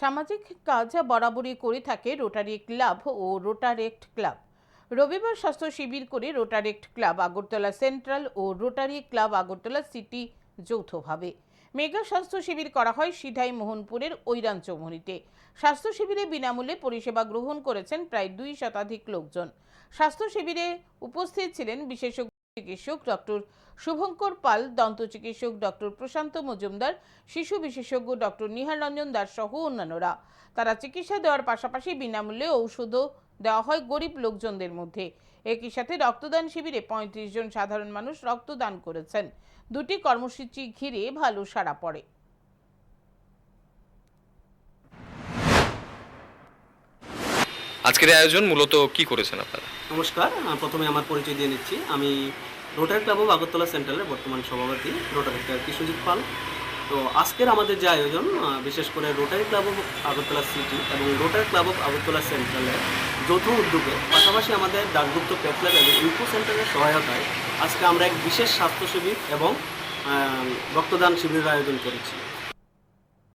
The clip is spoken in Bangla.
সামাজিক কাজ বরাবরই করে থাকে রোটারি ক্লাব ও রোটারেক্ট ক্লাব রবিবার স্বাস্থ্য শিবির করে রোটারেক্ট ক্লাব আগরতলা সেন্ট্রাল ও রোটারি ক্লাব আগরতলা সিটি যৌথভাবে। মেগা স্বাস্থ্য শিবির করা হয় সিধাই মোহনপুরের ঐরাঞ্চমণিতে স্বাস্থ্য শিবিরে বিনামূল্যে পরিষেবা গ্রহণ করেছেন প্রায় দুই শতাধিক লোকজন। স্বাস্থ্য শিবিরে উপস্থিত ছিলেন বিশেষজ্ঞ চিকিৎসক ডক্টর শুভঙ্কর পাল, দন্ত চিকিৎসক ডক্টর প্রশান্ত মজুমদার, শিশু বিশেষজ্ঞ ডক্টর নিহার রঞ্জন দাস সহ অন্যান্যরা। তারা চিকিৎসা দেওয়ার পাশাপাশি বিনামূল্যে ঔষধও দেওয়া হয় গরিব লোকজনদের মধ্যে। একই সাথে রক্তদান শিবিরে পঁয়ত্রিশ জন সাধারণ মানুষ রক্তদান করেছেন। দুটি কর্মসূচি ঘিরে ভালো সাড়া পড়ে। আজকের আয়োজন মূলত কি করেছেন আপনারা? নমস্কার প্রথমে আমার পরিচয় দিয়ে নিচ্ছি। আমি রোটারি ক্লাব অফ আগরতলা সেন্ট্রালের বর্তমান সভাপতি রোটারি ক্লাব কৃষ্ণজিৎ পাল। তো আজকের আমাদের যে আয়োজন বিশেষ করে Rotary club of Agartala city এবং রোটারি ক্লাব অফ আগরতলা সেন্ট্রালের যৌথ উদ্যোগে, পাশাপাশি আমাদের ডাকগুপ্ত প্যাথল্যাব এবং ইউকো সেন্টারের সহায়তায় আজকে আমরা এক বিশেষ স্বাস্থ্য শিবির এবং রক্তদান শিবিরের আয়োজন করেছি।